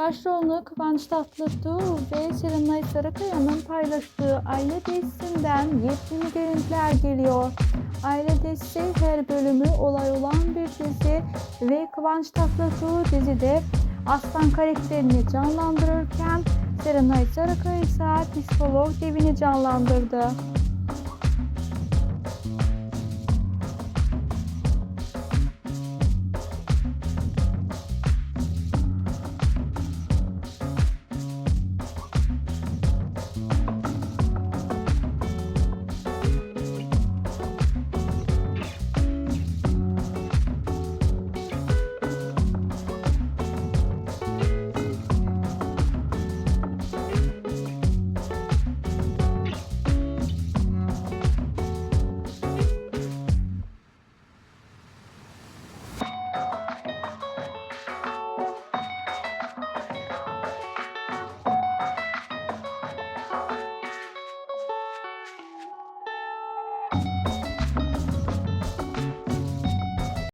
Başrolünü Kıvanç Tatlıtuğ ve Serenay Sarıkaya'nın paylaştığı Aile dizisinden yepyeni görüntüler geliyor. Aile dizisi her bölümü olay olan bir dizi ve Kıvanç Tatlıtuğ dizide aslan karakterini canlandırırken Serenay Sarıkaya ise psikolog devini canlandırdı.